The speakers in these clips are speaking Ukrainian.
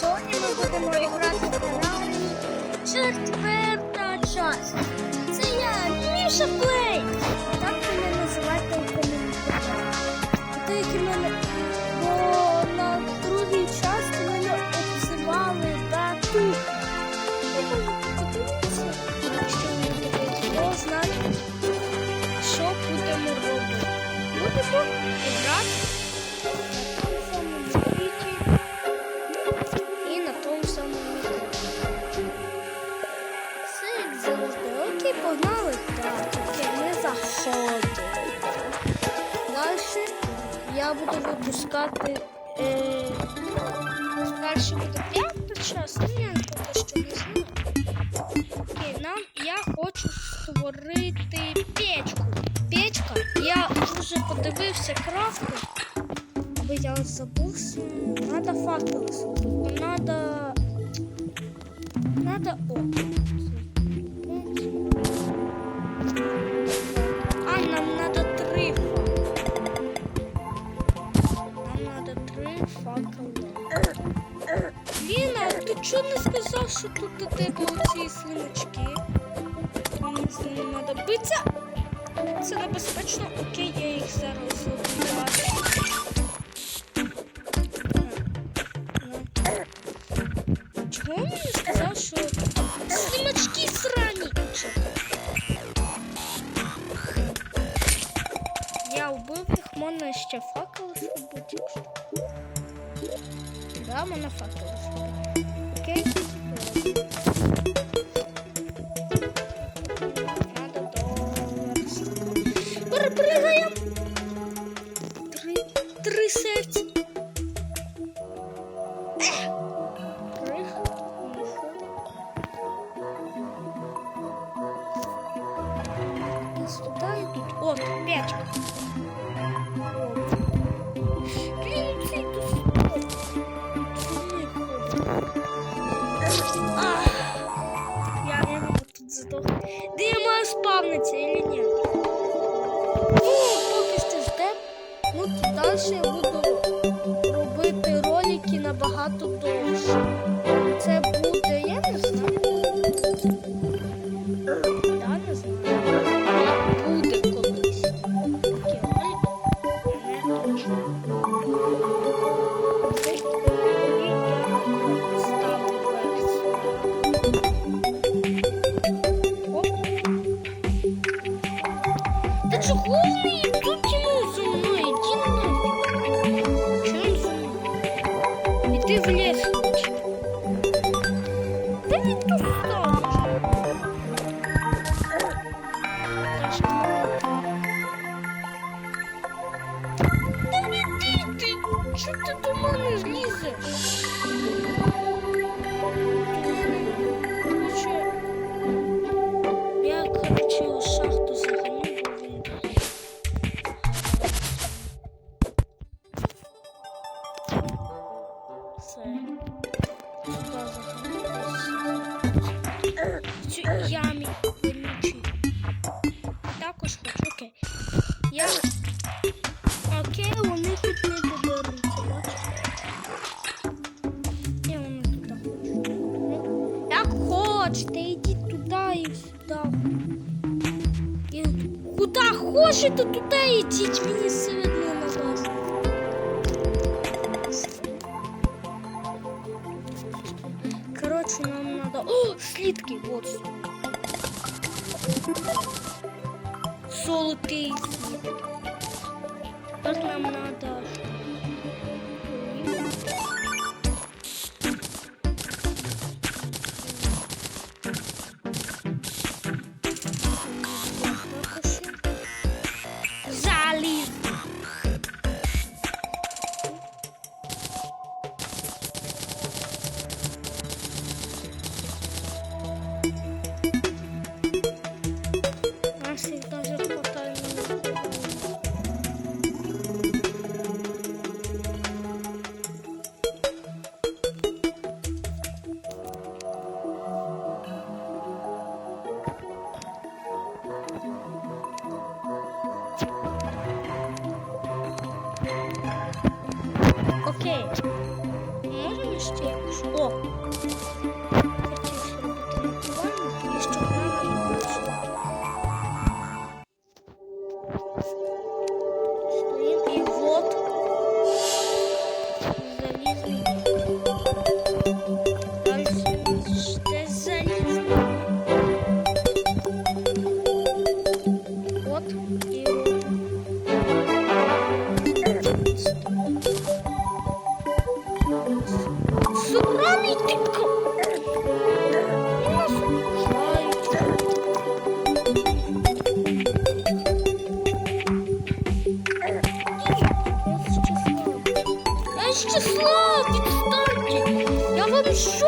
Сьогодні ми будемо грати в Террарію четверта частина. Це я, Міша Плей. Буду випускати. Е... Далі буде п'ята час, ну я поки що не знаю. Окей, нам я хочу створити печку. Печка. Я вже подивився крафти. Аби я забувся. Надо факел. Надо. Надо. Чого не сказав, що тут до тебе оці слимачки? Вам з ними треба битися. Це небезпечно. Перепригаємо. Три, три серця. Прих, миха. Десь туди і тут. О, п'ячка. Блін, цей тут стоїть. Сюди ходить. Ах, Я не можу тут здохнути. Де я маю спавнитися, или ні? Тут далі я буду робити ролики набагато довше. Це буде, хочете, йдіть туди і сюди. Куди хочете, туди йдіть, мені все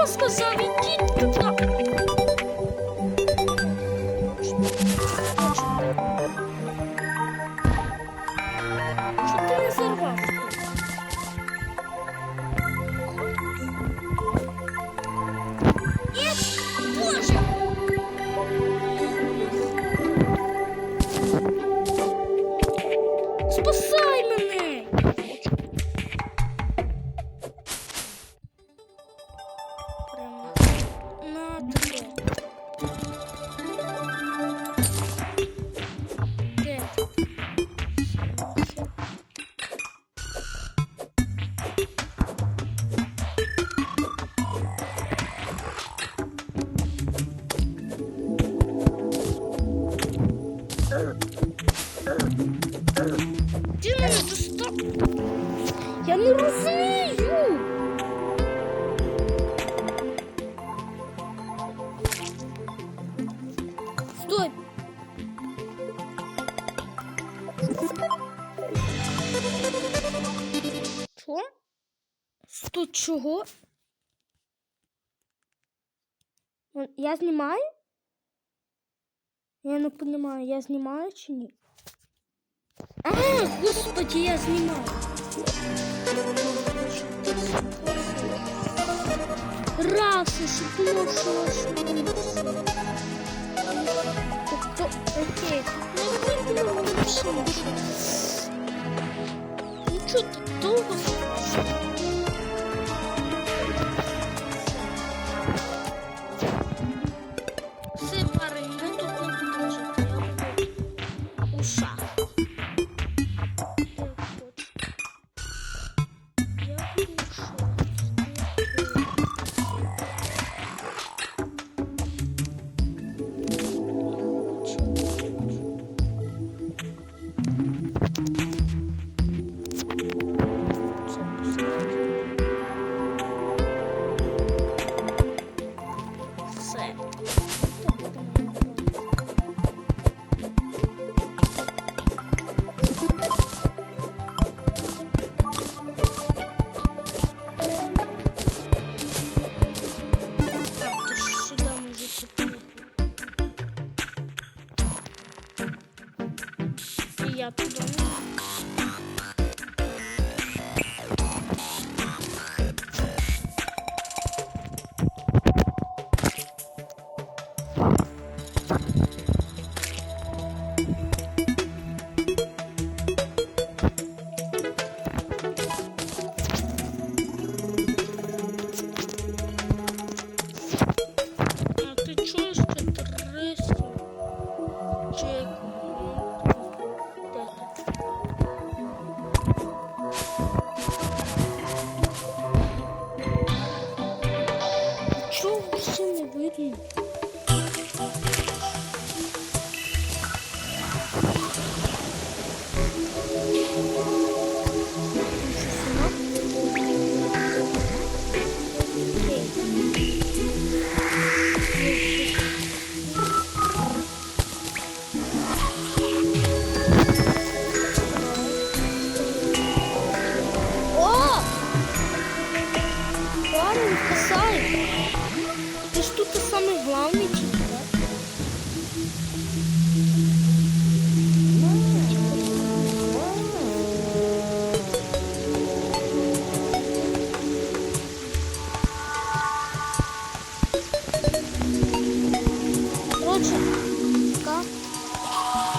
Bas gaza ve git kıpla. Ти мене застав. Я не розумію. Стой. Что? Что? Чего? Я снимаю? Я не понимаю, я снимаю чи ні? А, господи, я снимаю! Раз уж плюшилось. Окей. Ну, что ты долго?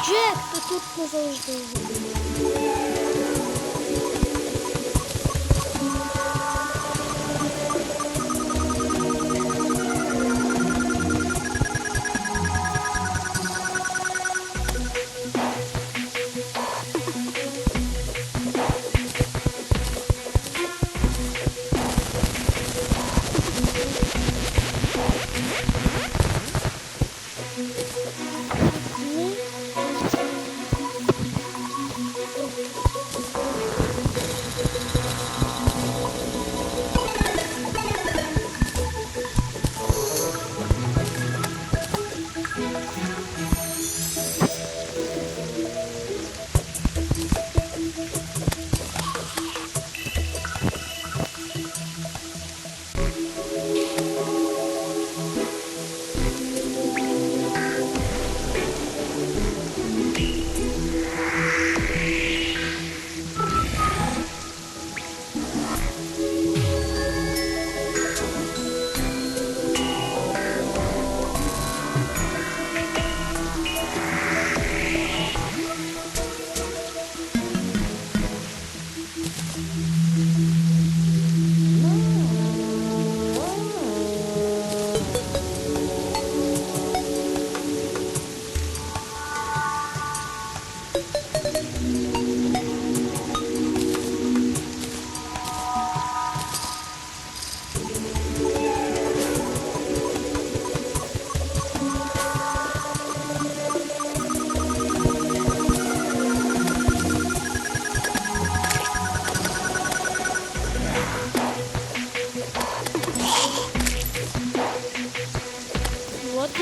Джек, то тут не завжди.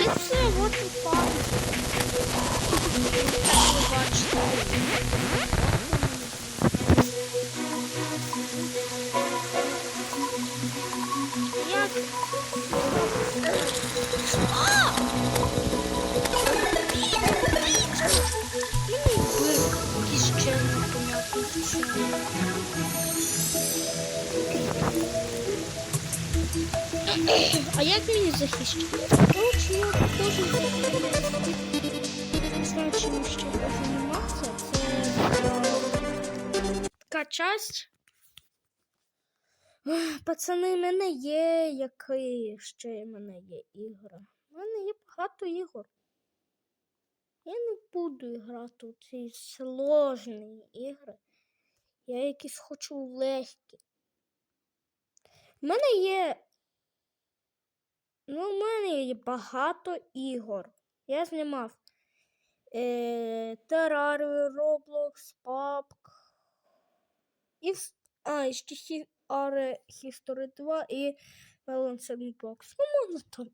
Звідси от і фан. Так, ви бачите. А як мені захищати? Я захищати. Не ще займатися. Така часть. Пацани, в мене є які ще в мене є ігри. У мене є багато ігор. Я не буду грати у ці сложні ігри. Я якісь хочу легкі. У мене є. Ну, у мене є багато ігор. Я знімав е, Terraria, Roblox, PUBG. І, а, і ще Хі- Are History 2 і Balance Sandbox. Ну, можна там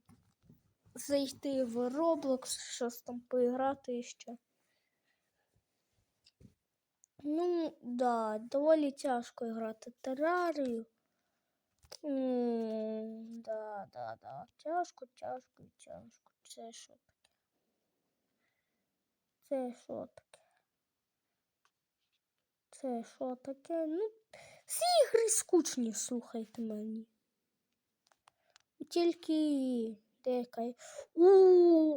зайти в Roblox, щось там поіграти ще. Ну, да, доволі тяжко грати Террарію. М, Да, да, да. Тяжко, тяжко, тяжко. Це що таке? Це що таке? Це що таке? Ну, всі ігри скучні, слухайте мені. Тільки деяка. є- У,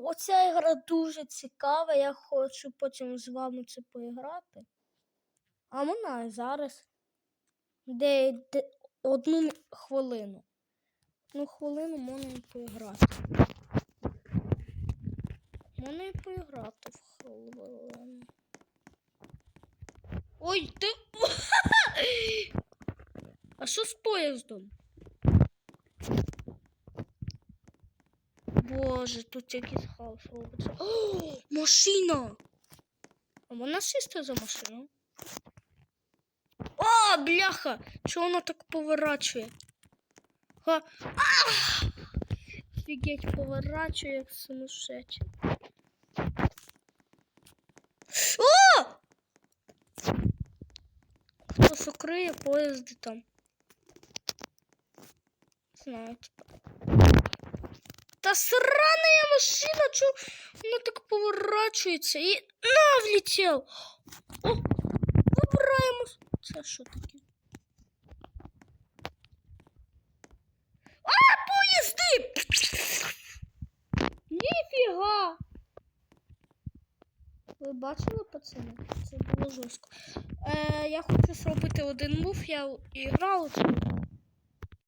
оця ігра дуже цікава. Я хочу потім з вами це поіграти. А вона зараз. Де, де одну хвилину. Одну хвилину можна поіграти. Можна і поіграти в хвилину. Ой, ти. А що з поїздом? Боже, тут якийсь хаос робиться. О, машина! А вона сісти за машину? О, бляха! Чого вона так поворачує? Ха. А! Офігеть, поворачує як сумасшедший. О! Хтось укриє поїзди там. Знаю, типа. Та сраная машина, чё она так поворачивается и на влетел. О, вибираємо. Це що таке? А, поїзди! Ніфіга! Ви бачили, пацани? Це було жорстко. Е, я хочу зробити один мув, я і грав у це.